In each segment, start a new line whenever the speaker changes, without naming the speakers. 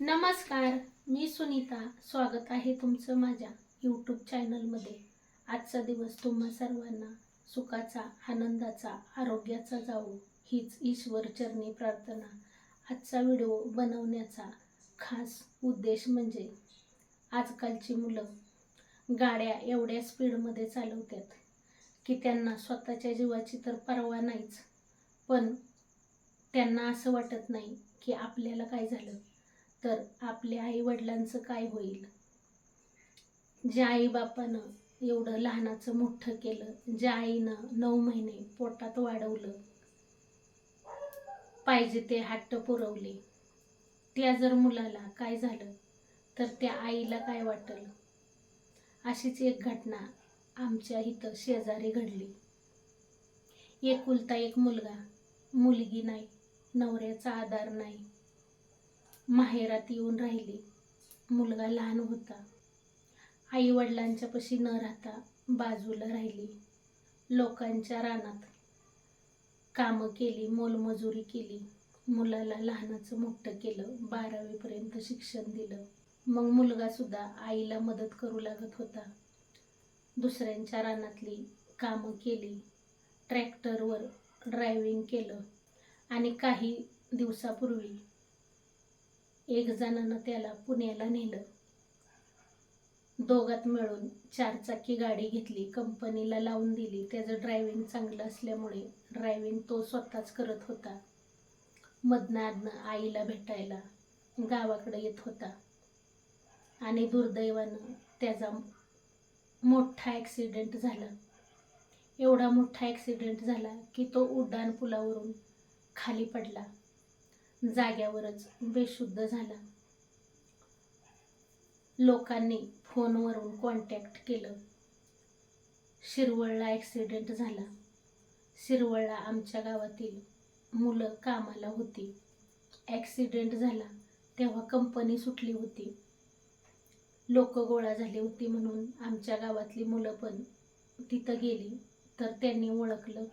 नमस्कार मी सुनीता. स्वागत आहे तुमचं माझ्या यूट्यूब चॅनलमध्ये आजचा दिवस तुम्हा सर्वांना सुखाचा आनंदाचा आरोग्याचा जावो हीच ईश्वरचरणी प्रार्थना. आजचा व्हिडिओ बनवण्याचा खास उद्देश म्हणजे आजकालची मुलं गाड्या एवढ्या स्पीडमध्ये चालवतात की त्यांना स्वतःच्या जीवाची तर पर्वा नाहीच पण त्यांना असं वाटत नाही की आपल्याला काय झालं. तर आपल्या आई वडिलांचं काय होईल? ज्या आईबापानं एवढं लहानाचं मोठं केलं ज्या आईनं नऊ महिने पोटात वाढवलं पाहिजे ते हट्ट पुरवले त्या जर मुलाला काय झालं तर त्या आईला काय वाटल? अशीच एक घटना आमच्या इथं शेजारी घडली. एकुलता एक मुलगा मुलगी नाही नवऱ्याचा आधार नाही. माहेरात येऊन राहिली. मुलगा लहान होता. आई वडिलांच्या पशी न राहता बाजूला राहिली. लोकांच्या रानात कामं केली मोलमजुरी केली. मुलाला लहानाचं मोठं केलं बारावीपर्यंत शिक्षण दिलं. मग मुलगासुद्धा आईला मदत करू लागत होता. दुसऱ्यांच्या रानातली कामं केली. ट्रॅक्टरवर ड्रायव्हिंग केलं. आणि काही दिवसापूर्वी एक जणानं त्याला पुण्याला नेलं. दोघात मिळून चारचाकी गाडी घेतली कंपनीला लावून दिली. त्याचं ड्रायव्हिंग चांगलं असल्यामुळे ड्रायव्हिंग तो स्वतःच करत होता. मधनं आधनं आईला भेटायला गावाकडे येत होता. आणि दुर्दैवानं त्याचा मोठा ॲक्सिडेंट झाला. एवढा मोठा ॲक्सिडेंट झाला की तो उड्डाण पुलावरून खाली पडला. जाग्यावरच बेशुद्ध झाला. लोकांनी फोनवरून कॉन्टॅक्ट केलं. शिरवळला ॲक्सिडेंट झाला. शिरवळला आमच्या गावातील मुलं कामाला होती. ॲक्सिडेंट झाला. तेव्हा कंपनी सुटली होती. लोक गोळा झाली होती म्हणून आमच्या गावातली मुलं पण तिथं गेली. तर त्यांनी ओळखलं.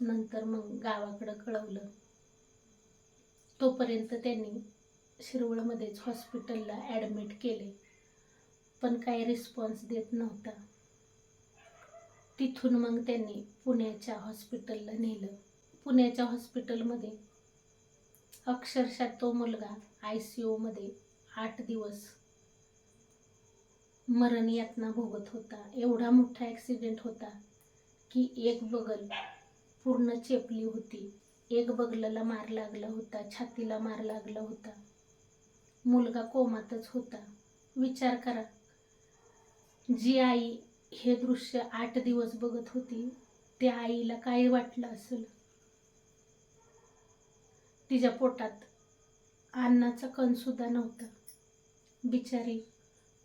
नंतर मग गावाकडं कळवलं. तोपर्यंत त्यांनी शिरवळमध्येच हॉस्पिटलला ॲडमिट केले. पण काही रिस्पॉन्स देत नव्हता. तिथून मग त्यांनी पुण्याच्या हॉस्पिटलला नेलं. पुण्याच्या हॉस्पिटलमध्ये अक्षरशः तो मुलगा आय सी यूमध्ये आठ दिवस मरण यातना भोगत होता. एवढा मोठा ॲक्सिडेंट होता की एक बगल पूर्ण चेपली होती. एक बगलाला मार लागला होता छातीला मार लागला होता. मुलगा कोमातच होता. विचार करा. जी आई हे दृश्य आठ दिवस बघत होती त्या आईला काय वाटलं असेल? तिच्या पोटात अन्नाचा कणसुद्धा नव्हता. बिचारी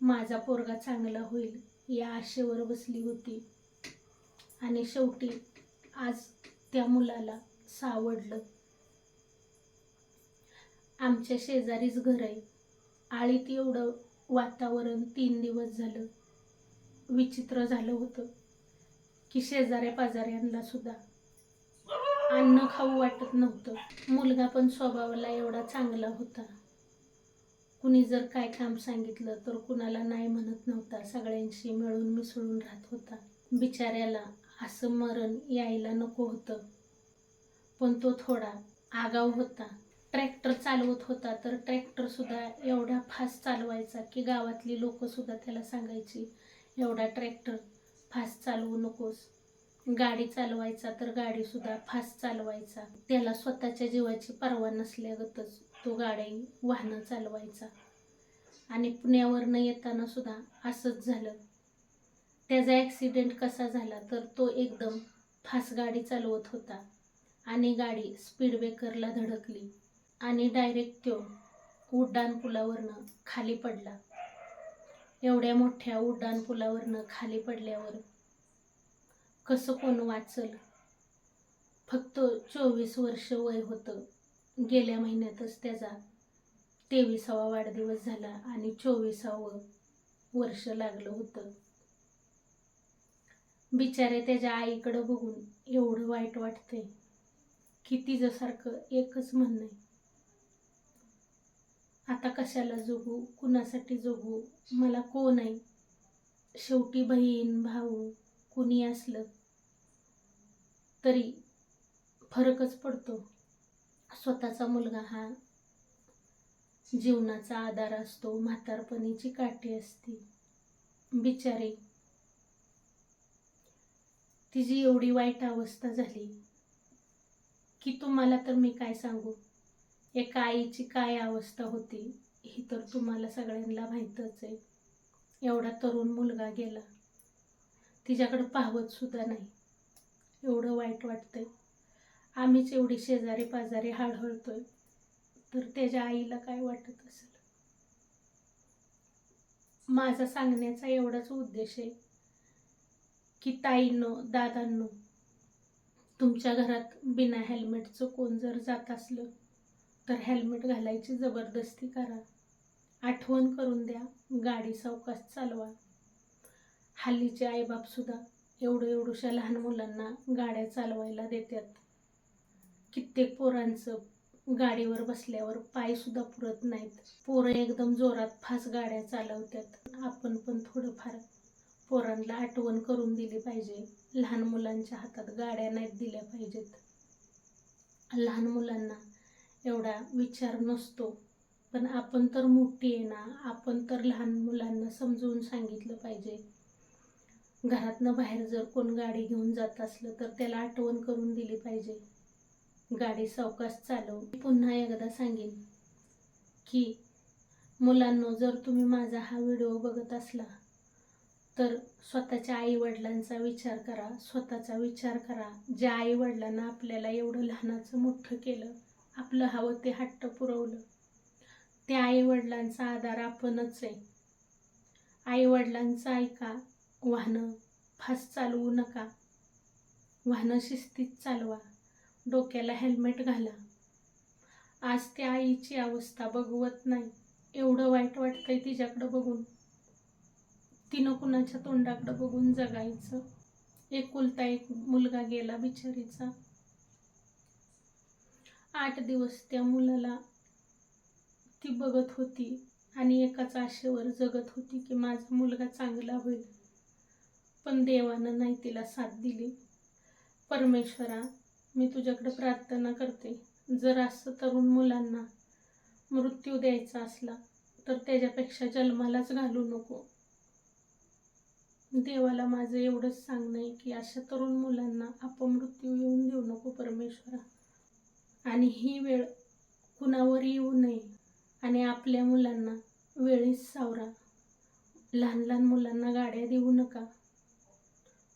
माझा पोरगा चांगला होईल या आशेवर बसली होती. आणि शेवटी आज त्या मुलाला सावडलं. आमच्या शेजारीच घर आहे. आळीत एवढं वातावरण तीन दिवस झालं. विचित्र झालं होतं. की शेजाऱ्या पाजाऱ्यांना सुद्धा अन्न खाऊ वाटत नव्हतं. मुलगा पण स्वभावाला एवढा चांगला होता. कुणी जर काय काम सांगितलं तर कुणाला नाही म्हणत नव्हता. सगळ्यांशी मिळून मिसळून राहत होता. बिचाऱ्याला असं मरण यायला नको होतं. पण तो थोडा आगाऊ होता. ट्रॅक्टर चालवत होता तर ट्रॅक्टरसुद्धा एवढा फास्ट चालवायचा की गावातली लोकंसुद्धा त्याला सांगायची एवढा ट्रॅक्टर फास्ट चालवू नकोस. गाडी चालवायचा तर गाडीसुद्धा फास्ट चालवायचा. त्याला स्वतःच्या जीवाची पर्वा नसल्यागतच तो गाडी वाहनं चालवायचा. आणि पुण्यावरनं येताना सुद्धा असंच झालं. त्याचा ॲक्सिडेंट कसा झाला तर तो एकदम फास्ट गाडी चालवत होता. आणि गाडी स्पीड ब्रेकरला धडकली आणि डायरेक्ट तो उड्डाण पुलावरनं खाली पडला. एवढ्या मोठ्या उड्डाण पुलावरनं खाली पडल्यावर कसं कोण वाचल? फक्त चोवीस वर्ष वय होतं. गेल्या महिन्यातच त्याचा तेविसावा वाढदिवस झाला आणि चोवीसावं वर्ष लागलं होतं. बिचारे त्याच्या आईकडं बघून एवढं वाईट वाटते की तिच्यासारखं एकच म्हणणं आहे. आता कशाला जगू? कुणासाठी जगू? मला कोण आहे? शेवटी बहीण भाऊ कुणी असलं तरी फरकच पडतो. स्वतःचा मुलगा हा जीवनाचा आधार असतो म्हातारपणीची काठी असते. बिचारी तिची एवढी वाईट अवस्था झाली की तुम्हाला तर मी काय सांगू? एका आईची काय अवस्था होती ही तर तुम्हाला सगळ्यांना माहीतच आहे. एवढा तरुण मुलगा गेला. तिच्याकडं पाहवत सुद्धा नाही. एवढं वाईट वाटतंय. आम्हीच एवढी शेजारी पाजारी हळहळतोय तर त्याच्या आईला काय वाटत असेल? माझा सांगण्याचा एवढाच उद्देश आहे की ताईंनो दादांनो तुमच्या घरात बिना हेल्मेटचं कोण जर जात असलं तर हेल्मेट घालायची जबरदस्ती करा. आठवण करून द्या गाडी सावकाश चालवा. हल्लीचे आईबापसुद्धा एवढं एवढूशा लहान मुलांना गाड्या चालवायला देतात. कित्येक पोरांचं गाडीवर बसल्यावर पायसुद्धा पुरत नाहीत. पोरं एकदम जोरात फास गाड्या चालवतात. आपण पण थोडंफार पोरांना आठवण करून दिली पाहिजे. लहान मुलांच्या हातात गाड्या नाहीत दिल्या पाहिजेत. लहान मुलांना एवढा विचार नसतो. पण आपण तर मोठी आहे ना आपण तर लहान मुलांना समजवून सांगितलं पाहिजे. घरातनं बाहेर जर कोण गाडी घेऊन जात असलं तर त्याला आठवण करून दिली पाहिजे. गाडी सावकाश चालव. पुन्हा एकदा सांगेन की मुलांनो जर तुम्ही माझा हा व्हिडिओ बघत असला तर स्वतःच्या आईवडिलांचा विचार करा स्वतःचा विचार करा. ज्या आईवडिलांना आपल्याला एवढं लहानाचं मोठं केलं आपलं हवं ते हट्ट पुरवलं त्या आईवडिलांचा आधार आपणच आहे. आईवडिलांचं ऐका वाहनं फास्ट चालवू नका. वाहनं शिस्तीत चालवा डोक्याला हेल्मेट घाला. आज त्या आईची अवस्था बघवत नाही. एवढं वाईट वाटतंय तिच्याकडं बघून. तिनं कुणाच्या तोंडाकडं बघून जगायचं? एकुलता एक मुलगा गेला बिचारीचा. आठ दिवस त्या मुलाला ती बघत होती आणि एकाच आशेवर जगत होती की माझा मुलगा चांगला होईल. पण देवानं नाही तिला साथ दिली. परमेश्वरा मी तुझ्याकडे प्रार्थना करते. जर असं तरुण मुलांना मृत्यू द्यायचा असला तर त्याच्यापेक्षा जन्मालाच घालू नको. देवाला माझं एवढंच सांगणं आहे की अशा तरुण मुलांना अपमृत्यू येऊन देऊ नको परमेश्वरा. आणि ही वेळ कुणावर येऊ नये. आणि आपल्या मुलांना वेळीच सावरा. लहान लहान मुलांना गाड्या देऊ नका.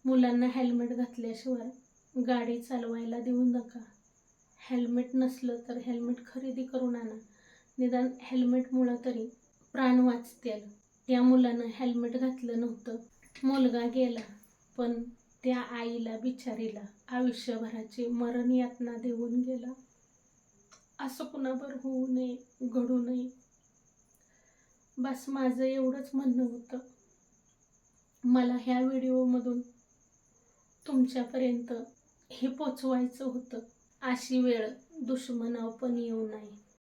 मुलांना हेल्मेट घातल्याशिवाय गाडी चालवायला देऊ नका. हेल्मेट नसलं तर हेल्मेट खरेदी करून आणा. निदान हेल्मेटमुळं तरी प्राण वाचतील. त्या मुलानं हेल्मेट घातलं नव्हतं. मुलगा गेला पण त्या आईला बिचारीला आयुष्यभराची मरण यातना देऊन गेला. असं कुणावर होऊ नये घडू नये. बस माझं एवढंच म्हणणं होतं. मला ह्या व्हिडिओमधून तुमच्यापर्यंत हे पोचवायचं होतं. अशी वेळ दुश्मनाव पण येऊ नये.